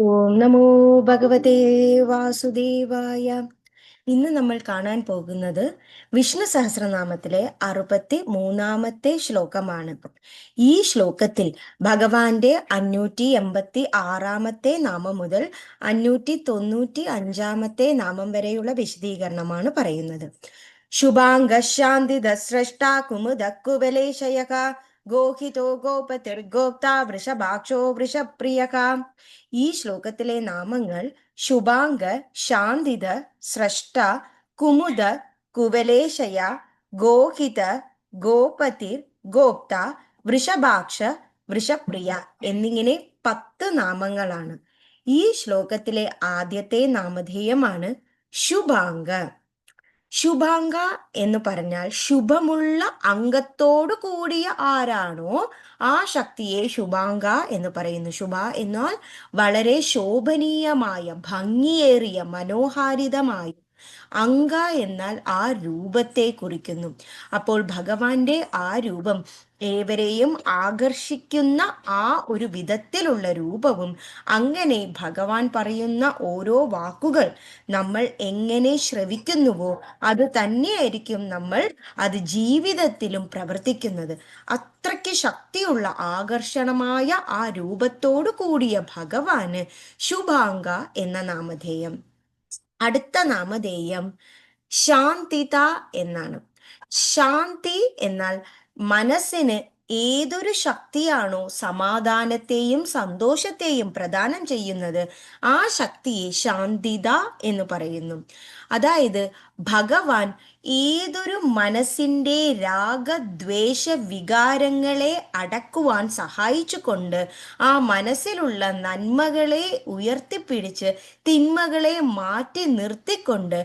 ഓം നമോ ഭഗവതേ വാസുദേവായ. ഇന്ന് നമ്മൾ കാണാൻ പോകുന്നത് വിഷ്ണു സഹസ്രനാമത്തിലെ അറുപത്തി മൂന്നാമത്തെ ശ്ലോകമാണ്. ഈ ശ്ലോകത്തിൽ ഭഗവാന്റെ അഞ്ഞൂറ്റി എൺപത്തി ആറാമത്തെ നാമം മുതൽ അഞ്ഞൂറ്റി തൊണ്ണൂറ്റി അഞ്ചാമത്തെ നാമം വരെയുള്ള വിശദീകരണമാണ് പറയുന്നത്. ശുഭാംഗ ശാന്തിദ സ്രഷ്ട കുമുദ കുബലേശയക ഗോഹിതോ ഗോപതിർ ഗോപ്ത വൃഷഭാക്ഷോ വൃഷപ്രിയക. ഈ ശ്ലോകത്തിലെ നാമങ്ങൾ ശുഭാംഗ ശാന്തിത സ്രഷ്ട കുമുദ കുവലേശയ ഗോഹിത ഗോപതിർ ഗോപ്ത വൃഷഭാക്ഷ വൃഷപ്രിയ എന്നിങ്ങനെ പത്ത് നാമങ്ങളാണ്. ഈ ശ്ലോകത്തിലെ ആദ്യത്തെ നാമധേയമാണ് ശുഭാംഗ. ശുഭാംഗ എന്ന് പറഞ്ഞാൽ ശുഭമുള്ള അംഗത്തോടു കൂടിയ ആരാണോ? ആ ശക്തിയെ ശുഭാംഗ എന്ന് പറയുന്നു. ശുഭ എന്നാൽ വളരെ ശോഭനീയമായ ഭംഗിയേറിയ മനോഹാരിതമായ അങ്ക എന്നാൽ ആ രൂപത്തെ കുറിക്കുന്നു. അപ്പോൾ ഭഗവാന്റെ ആ രൂപം ഏവരെയും ആകർഷിക്കുന്ന ആ ഒരു വിധത്തിലുള്ള രൂപവും അങ്ങനെ ഭഗവാൻ പറയുന്ന ഓരോ വാക്കുകൾ നമ്മൾ എങ്ങനെ ശ്രവിക്കുന്നുവോ അത് തന്നെയായിരിക്കും നമ്മൾ അത് ജീവിതത്തിലും പ്രവർത്തിക്കുന്നത്. അത്രയ്ക്ക് ശക്തിയുള്ള ആകർഷണമായ ആ രൂപത്തോടു കൂടിയ ഭഗവാന് ശുഭാംഗ എന്ന നാമധേയം. അടുത്ത നാമധേയം ശാന്തിത എന്നാണ്. ശാന്തി എന്നാൽ മനസ്സിന് ഏതൊരു ശക്തിയാണോ സമാധാനത്തെയും സന്തോഷത്തെയും പ്രദാനം ചെയ്യുന്നത്? ആ ശക്തിയെ ശാന്തിത എന്ന് പറയുന്നു. അതായത് ഭഗവാൻ ഏതൊരു മനസ്സിന്റെ രാഗദ്വേഷ വികാരങ്ങളെ അടക്കുവാൻ സഹായിച്ചുകൊണ്ട് ആ മനസ്സിലുള്ള നന്മകളെ ഉയർത്തിപ്പിടിച്ച് തിന്മകളെ മാറ്റി നിർത്തിക്കൊണ്ട്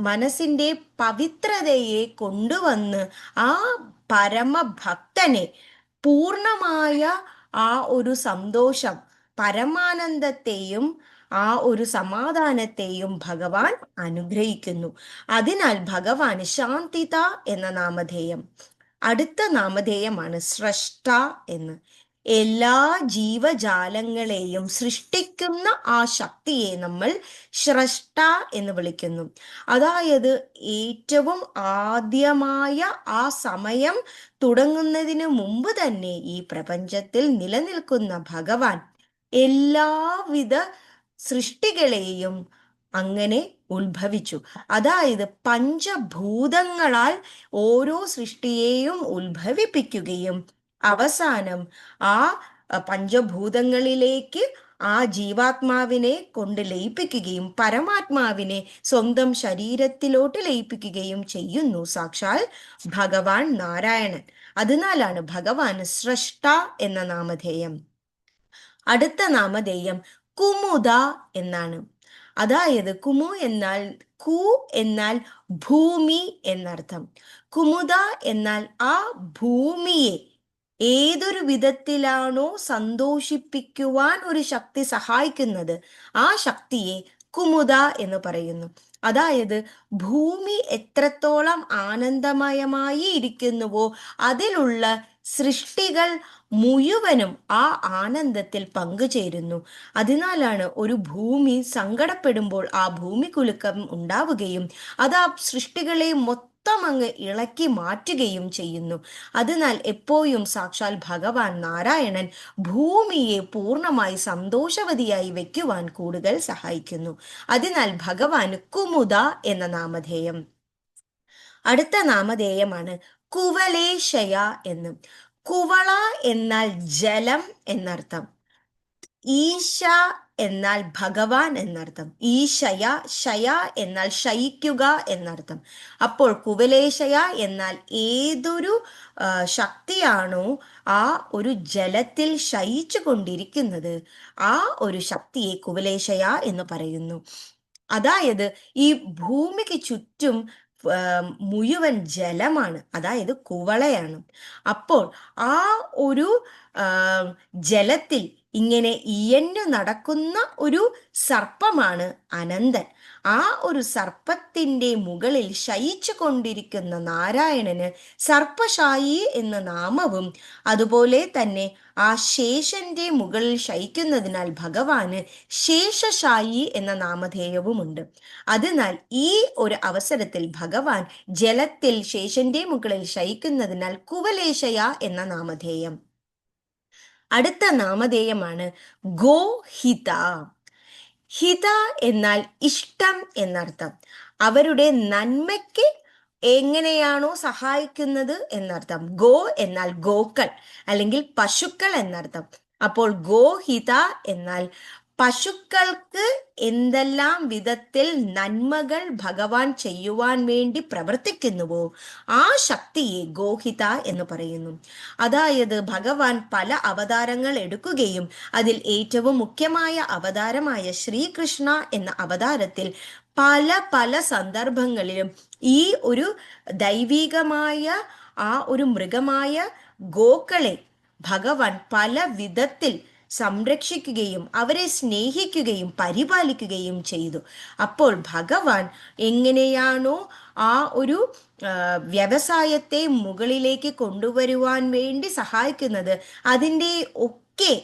മനസ്സിന്റെ പവിത്രതയെ കൊണ്ടുവന്ന് ആ പരമഭക്തനെ. പൂർണമായ ആ ഒരു സന്തോഷം പരമാനന്ദത്തെയും ആ ഒരു സമാധാനത്തെയും ഭഗവാൻ അനുഗ്രഹിക്കുന്നു. അതിനാൽ ഭഗവാൻ ശാന്തിത എന്ന നാമധേയം. അടുത്ത നാമധേയമാണ് സ്രഷ്ട എന്ന്. എല്ലാ ജീവജാലങ്ങളെയും സൃഷ്ടിക്കുന്ന ആ ശക്തിയെ നമ്മൾ സ്രഷ്ട എന്ന് വിളിക്കുന്നു. അതായത് ഏറ്റവും ആദ്യമായ ആ സമയം തുടങ്ങുന്നതിന് മുമ്പ് തന്നെ ഈ പ്രപഞ്ചത്തിൽ നിലനിൽക്കുന്ന ഭഗവാൻ എല്ലാവിധ സൃഷ്ടികളെയും അങ്ങനെ ഉത്ഭവിച്ചു. അതായത് പഞ്ചഭൂതങ്ങളാൽ ഓരോ സൃഷ്ടിയെയും ഉത്ഭവിപ്പിക്കുകയും അവസാനം ആ പഞ്ചഭൂതങ്ങളിലേക്ക് ആ ജീവാത്മാവിനെ കൊണ്ട് ലയിപ്പിക്കുകയും പരമാത്മാവിനെ സ്വന്തം ശരീരത്തിലോട്ട് ലയിപ്പിക്കുകയും ചെയ്യുന്നു. സാക്ഷാൽ ഭഗവാൻ നാരായണൻ. അതിനാലാണ് ഭഗവാൻ സ്രഷ്ട എന്ന നാമധേയം. അടുത്ത നാമധേയം കുമുദ എന്നാണ്. അതായത് കുമു എന്നാൽ കു എന്നാൽ ഭൂമി എന്നർത്ഥം. കുമുദ എന്നാൽ ആ ഭൂമിയെ ഏതൊരു വിധത്തിലാണോ സന്തോഷിപ്പിക്കുവാൻ ഒരു ശക്തി സഹായിക്കുന്നത്? ആ ശക്തിയെ കുമുദ എന്ന് പറയുന്നു. അതായത് ഭൂമി എത്രത്തോളം ആനന്ദമയമായി ഇരിക്കുന്നുവോ അതിലുള്ള സൃഷ്ടികൾ മുഴുവനും ആ ആനന്ദത്തിൽ പങ്കുചേരുന്നു. അതിനാലാണ് ഒരു ഭൂമി സങ്കടപ്പെടുമ്പോൾ ആ ഭൂമി കുലുക്കം ഉണ്ടാവുകയും അത് ആ സൃഷ്ടികളെ മൊത്തം അങ്ങ് ഇളക്കി മാറ്റുകയും ചെയ്യുന്നു. അതിനാൽ എപ്പോഴും സാക്ഷാൽ ഭഗവാൻ നാരായണൻ ഭൂമിയെ പൂർണമായി സന്തോഷവതിയായി വെക്കുവാൻ കൂടുതൽ സഹായിക്കുന്നു. അതിനാൽ ഭഗവാൻ കുമുദ എന്ന നാമധേയം. അടുത്ത നാമധേയമാണ് കുവലേശയ എന്ന്. കുവള എന്നാൽ ജലം എന്നർത്ഥം. ഈശ എന്നാൽ ഭഗവാൻ എന്നർത്ഥം. ഈശയ ശയ എന്നാൽ ശയിക്കുക എന്നർത്ഥം. അപ്പോൾ കുവലേശയ എന്നാൽ ഏതൊരു ശക്തിയാണോ ആ ഒരു ജലത്തിൽ ശയിച്ചു കൊണ്ടിരിക്കുന്നത് ആ ഒരു ശക്തിയെ കുവലേശയ എന്ന് പറയുന്നു. അതായത് ഈ ഭൂമിക്ക് ചുറ്റും മുഴുവൻ ജലമാണ്. അതായത് കുവളയാണ്. അപ്പോൾ ആ ഒരു ജലത്തിൽ ഇങ്ങനെ ഇയഞ്ഞു നടക്കുന്ന ഒരു സർപ്പമാണ് അനന്തൻ. ആ ഒരു സർപ്പത്തിന്റെ മുകളിൽ ശയിച്ചു കൊണ്ടിരിക്കുന്ന നാരായണന് സർപ്പശായി എന്ന നാമവും അതുപോലെ തന്നെ ആ ശേഷന്റെ മുകളിൽ ശയിക്കുന്നതിനാൽ ഭഗവാന് ശേഷശായി എന്ന നാമധേയവുമുണ്ട്. അതിനാൽ ഈ ഒരു അവസരത്തിൽ ഭഗവാൻ ജലത്തിൽ ശേഷന്റെ മുകളിൽ ശയിക്കുന്നതിനാൽ കുവലേശയ എന്ന നാമധേയം. അടുത്ത നാമധേയമാണ് ഗോഹിത. ഹിത എന്നാൽ ഇഷ്ടം എന്നർത്ഥം. അവരുടെ നന്മയ്ക്ക് എങ്ങനെയാണോ സഹായിക്കുന്നത് എന്നർത്ഥം. ഗോ എന്നാൽ ഗോക്കൾ അല്ലെങ്കിൽ പശുക്കൾ എന്നർത്ഥം. അപ്പോൾ ഗോഹിത എന്നാൽ പശുക്കൾക്ക് എന്തെല്ലാം വിധത്തിൽ നന്മകൾ ഭഗവാൻ ചെയ്യുവാൻ വേണ്ടി പ്രവർത്തിക്കുന്നുവോ ആ ശക്തിയെ ഗോഹിത എന്ന് പറയുന്നു. അതായത് ഭഗവാൻ പല അവതാരങ്ങൾ എടുക്കുകയും അതിൽ ഏറ്റവും മുഖ്യമായ അവതാരമായ ശ്രീകൃഷ്ണ എന്ന അവതാരത്തിൽ പല പല സന്ദർഭങ്ങളിലും ഈ ഒരു ദൈവികമായ ആ ഒരു മൃഗമായ ഗോക്കളെ ഭഗവാൻ പല വിധത്തിൽ സംരക്ഷിക്കുകയും അവരെ സ്നേഹിക്കുകയും പരിപാലിക്കുകയും ചെയ്തു. അപ്പോൾ ഭഗവാൻ എങ്ങനെയാണോ ആ ഒരു വ്യവസായത്തെ മുകളിലേക്ക് കൊണ്ടുവരുവാൻ വേണ്ടി സഹായിക്കുന്നത് അതിന്റെ ഒക്കെ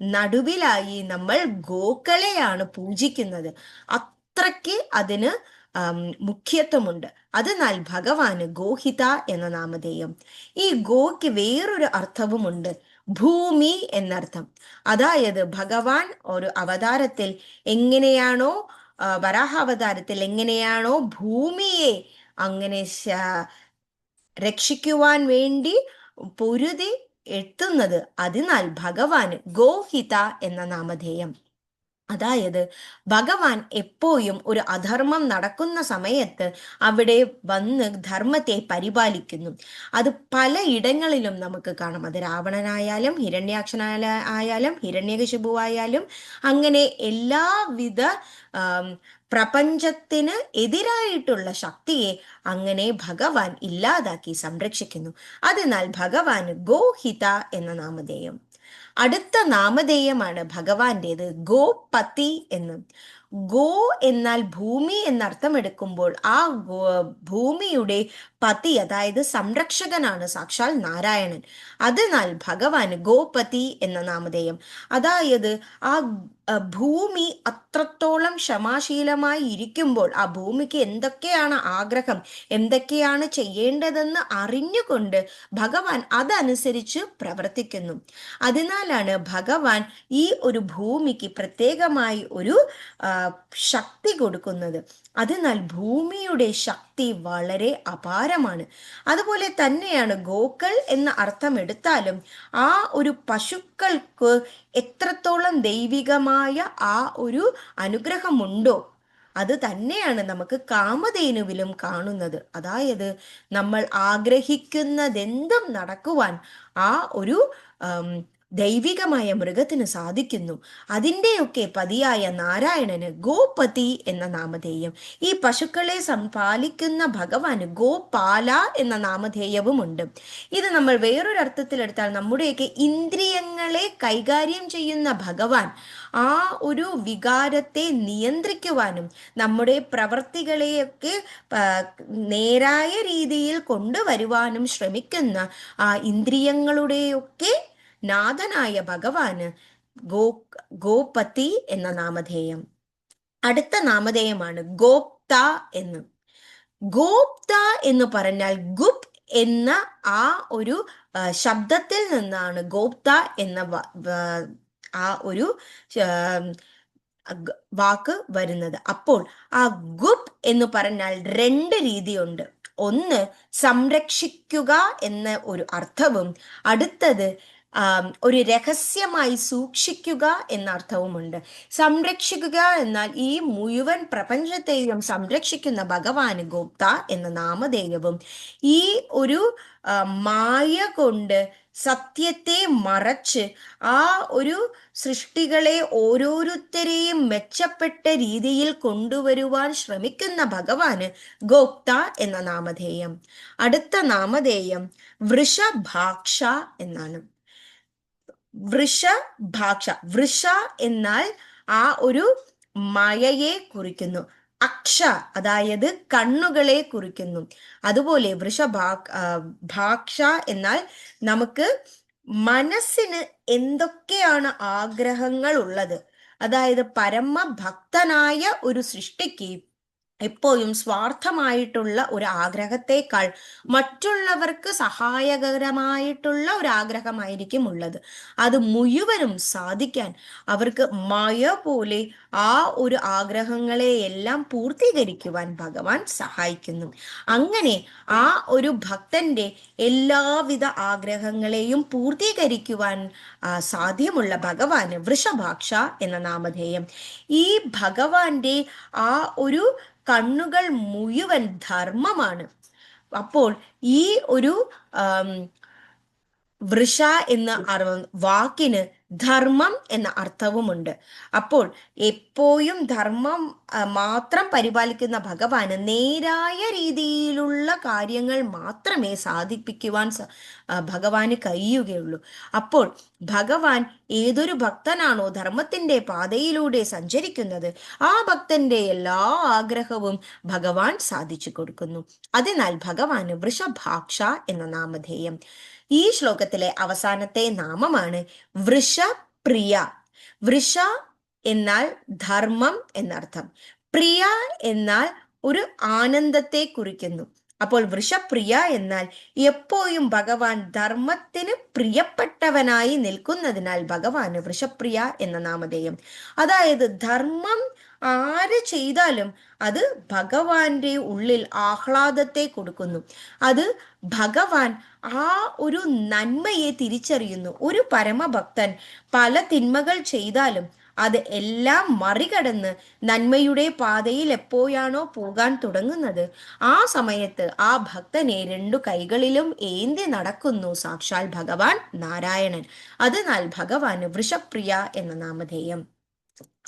നടുവിലായി നമ്മൾ ഗോക്കളെയാണ് പൂജിക്കുന്നത്. അത്രയ്ക്ക് അതിന് മുഖ്യത്വമുണ്ട്. അതിനാൽ ഭഗവാന് ഗോഹിത എന്ന നാമധേയം. ഈ ഗോയ്ക്ക് വേറൊരു അർത്ഥവുമുണ്ട്. ഭൂമി എന്നർത്ഥം. അതായത് ഭഗവാൻ ഒരു അവതാരത്തിൽ എങ്ങനെയാണോ വരാഹ അവതാരത്തിൽ എങ്ങനെയാണോ ഭൂമിയെ അങ്ങനെ രക്ഷിക്കുവാൻ വേണ്ടി പൊരുതി എത്തുന്നത്. അതിനാൽ ഭഗവാന് ഗോഹിത എന്ന നാമധേയം. അതായത് ഭഗവാൻ എപ്പോഴും ഒരു അധർമ്മം നടക്കുന്ന സമയത്ത് അവിടെ വന്ന് ധർമ്മത്തെ പരിപാലിക്കുന്നു. അത് പല ഇടങ്ങളിലും നമുക്ക് കാണാം. അത് രാവണനായാലും ഹിരണ്യാക്ഷനായ ആയാലും ഹിരണ്യകശിപുവായാലും അങ്ങനെ എല്ലാവിധ പ്രപഞ്ചത്തിന് എതിരായിട്ടുള്ള ശക്തിയെ അങ്ങനെ ഭഗവാൻ ഇല്ലാതാക്കി സംരക്ഷിക്കുന്നു. അതിനാൽ ഭഗവാൻ ഗോഹിത എന്ന നാമധേയം. അടുത്ത നാമധേയമാണ് ഭഗവാന്റേത്. ഗോപതി എന്ന്. ഗോ എന്നാൽ ഭൂമി എന്നർത്ഥം എടുക്കുമ്പോൾ ആ ഭൂമിയുടെ പതി അതായത് സംരക്ഷകനാണ് സാക്ഷാൽ നാരായണൻ. അതിനാൽ ഭഗവാൻ ഗോപതി എന്ന നാമധേയം. അതായത് ആ ഭൂമി അത്രത്തോളം ക്ഷമാശീലമായി ഇരിക്കുമ്പോൾ ആ ഭൂമിക്ക് എന്തൊക്കെയാണ് ആഗ്രഹം എന്തൊക്കെയാണ് ചെയ്യേണ്ടതെന്ന് അറിഞ്ഞുകൊണ്ട് ഭഗവാൻ അതനുസരിച്ച് പ്രവർത്തിക്കുന്നു. അതിനാലാണ് ഭഗവാൻ ഈ ഒരു ഭൂമിക്ക് പ്രത്യേകമായി ഒരു ശക്തി കൊടുക്കുന്നത്. അതിനാൽ ഭൂമിയുടെ ശക്തി വളരെ അപാരമാണ്. അതുപോലെ തന്നെയാണ് ഗോക്കൾ എന്ന അർത്ഥം എടുത്താലും ആ ഒരു പശുക്കൾക്ക് എത്രത്തോളം ദൈവികമായ ആ ഒരു അനുഗ്രഹമുണ്ടോ അത് തന്നെയാണ് നമുക്ക് കാമധേനുവിലും കാണുന്നത്. അതായത് നമ്മൾ ആഗ്രഹിക്കുന്നതെന്തും നടക്കുവാൻ ആ ഒരു ദൈവികമായ മൃഗത്തിന് സാധിക്കുന്നു. അതിന്റെയൊക്കെ പതിയായ നാരായണന് ഗോപതി എന്ന നാമധേയം. ഈ പശുക്കളെ സംപാലിക്കുന്ന ഭഗവാന് ഗോപാല എന്ന നാമധേയവുമുണ്ട്. ഇത് നമ്മൾ വേറൊരു അർത്ഥത്തിലെടുത്താൽ നമ്മുടെയൊക്കെ ഇന്ദ്രിയങ്ങളെ കൈകാര്യം ചെയ്യുന്ന ഭഗവാൻ ആ ഒരു വികാരത്തെ നിയന്ത്രിക്കുവാനും നമ്മുടെ പ്രവർത്തികളെയൊക്കെ നേരായ രീതിയിൽ കൊണ്ടുവരുവാനും ശ്രമിക്കുന്ന ആ ഇന്ദ്രിയങ്ങളുടെയൊക്കെ നാഥനായ ഭഗവാന് ഗോ ഗോപതി എന്ന നാമധേയം. അടുത്ത നാമധേയമാണ് ഗോപ്ത എന്ന്. ഗോപ്ത എന്ന് പറഞ്ഞാൽ ഗുപ് എന്ന ആ ഒരു ശബ്ദത്തിൽ നിന്നാണ് ഗോപ്ത എന്ന ആ ഒരു വാക്ക് വരുന്നത്. അപ്പോൾ ആ ഗുപ് എന്ന് പറഞ്ഞാൽ രണ്ട് രീതിയുണ്ട്. ഒന്ന് സംരക്ഷിക്കുക എന്ന ഒരു അർത്ഥവും അടുത്തത് ഒരു രഹസ്യമായി സൂക്ഷിക്കുക എന്ന അർത്ഥവുമുണ്ട് സംരക്ഷിക്കുക എന്നാൽ ഈ മുഴുവൻ പ്രപഞ്ചത്തെയും സംരക്ഷിക്കുന്ന ഭഗവാന് ഗോപ്ത എന്ന നാമധേയവും ഈ ഒരു മായ കൊണ്ട് സത്യത്തെ മറച്ച് ആ ഒരു സൃഷ്ടികളെ ഓരോരുത്തരെയും മെച്ചപ്പെട്ട രീതിയിൽ കൊണ്ടുവരുവാൻ ശ്രമിക്കുന്ന ഭഗവാന് ഗോപ്ത എന്ന നാമധേയം. അടുത്ത നാമധേയം വൃഷഭാക്ഷ എന്നാണ്. വൃഷഭാക്ഷ വൃഷ എന്നാൽ ആ ഒരു മയയെ കുറിക്കുന്നു. അക്ഷ അതായത് കണ്ണുകളെ കുറിക്കുന്നു. അതുപോലെ വൃഷ ഭാക്ഷ എന്നാൽ നമുക്ക് മനസ്സിന് എന്തൊക്കെയാണ് ആഗ്രഹങ്ങൾ ഉള്ളത്? അതായത് പരമഭക്തനായ ഒരു സൃഷ്ടിക്ക് എപ്പോഴും സ്വാർത്ഥമായിട്ടുള്ള ഒരു ആഗ്രഹത്തെക്കാൾ മറ്റുള്ളവർക്ക് സഹായകരമായിട്ടുള്ള ഒരു ആഗ്രഹമായിരിക്കും ഉള്ളത്. അത് മുഴുവനും സാധിക്കാൻ അവർക്ക് മയ പോലെ ആ ഒരു ആഗ്രഹങ്ങളെ എല്ലാം പൂർത്തീകരിക്കുവാൻ ഭഗവാൻ സഹായിക്കുന്നു. അങ്ങനെ ആ ഒരു ഭക്തന്റെ എല്ലാവിധ ആഗ്രഹങ്ങളെയും പൂർത്തീകരിക്കുവാൻ സാധ്യമുള്ള ഭഗവാന് വൃഷഭാക്ഷ എന്ന നാമധേയം. ഈ ഭഗവാന്റെ ആ ഒരു കണ്ണുകൾ മുഴുവൻ ധർമ്മമാണ്. അപ്പോൾ ഈ ഒരു വൃഷ എന്ന വാക്കിന് ധർമ്മം എന്ന അർത്ഥവുമുണ്ട്. അപ്പോൾ എപ്പോഴും ധർമ്മം മാത്രം പരിപാലിക്കുന്ന ഭഗവാന് നേരായ രീതിയിലുള്ള കാര്യങ്ങൾ മാത്രമേ സാധിപ്പിക്കുവാൻ ഭഗവാന് കഴിയുകയുള്ളൂ. അപ്പോൾ ഭഗവാൻ ഏതൊരു ഭക്തനാണോ ധർമ്മത്തിന്റെ പാതയിലൂടെ സഞ്ചരിക്കുന്നത് ആ ഭക്തന്റെ എല്ലാ ആഗ്രഹവും ഭഗവാൻ സാധിച്ചു കൊടുക്കുന്നു. അതിനാൽ ഭഗവാന് വൃഷഭാക്ഷ എന്ന നാമധേയം. ഈ ശ്ലോകത്തിലെ അവസാനത്തെ നാമമാണ് വൃഷപ്രിയ. വൃഷ എന്നാൽ ധർമ്മം എന്നർത്ഥം. പ്രിയ എന്നാൽ ഒരു ആനന്ദത്തെ കുറിക്കുന്നു. അപ്പോൾ വൃഷപ്രിയ എന്നാൽ എപ്പോഴും ഭഗവാൻ ധർമ്മത്തിന് പ്രിയപ്പെട്ടവനായി നിൽക്കുന്നതിനാൽ ഭഗവാന് വൃഷപ്രിയ എന്ന നാമധേയം. അതായത് ധർമ്മം ആര് ചെയ്താലും അത് ഭഗവാന്റെ ഉള്ളിൽ ആഹ്ലാദത്തെ കൊടുക്കുന്നു. അത് ഭഗവാൻ ആ ഒരു നന്മയെ തിരിച്ചറിയുന്നു. ഒരു പരമഭക്തൻ പല തിന്മകൾ ചെയ്താലും അത് എല്ലാം മറികടന്ന് നന്മയുടെ പാതയിൽ എപ്പോഴാണോ പോകാൻ തുടങ്ങുന്നത്. ആ സമയത്ത് ആ ഭക്തനെ രണ്ടു കൈകളിലും ഏന്തി നടക്കുന്നു സാക്ഷാൽ ഭഗവാൻ നാരായണൻ. അതിനാൽ ഭഗവാന് വൃഷപ്രിയ എന്ന നാമധേയം.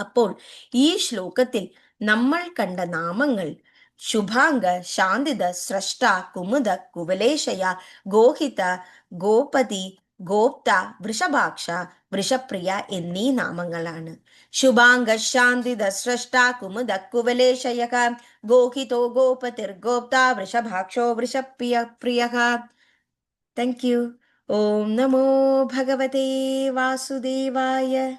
അപ്പോൾ ഈ ശ്ലോകത്തിൽ നമ്മൾ കണ്ട നാമങ്ങൾ ശുഭാംഗ ശാന്തിത സ്രഷ്ട കുമുദ കുവലേശയ ഗോഹിത ഗോപതി ഗോപ്ത വൃഷഭാക്ഷ വൃഷപ്രിയ എന്നീ നാമങ്ങളാണ്. ശുഭാംഗ ശാന്തിത സ്രഷ്ട കുമുദ കുവലേശയ ഗോഹിതോ ഗോപതിർ ഗോപ്ത വൃഷഭാക്ഷോ വൃഷപ്രിയ പ്രിയ. താങ്ക് യു ഓം നമോ ഭഗവതേ വാസുദേവായ.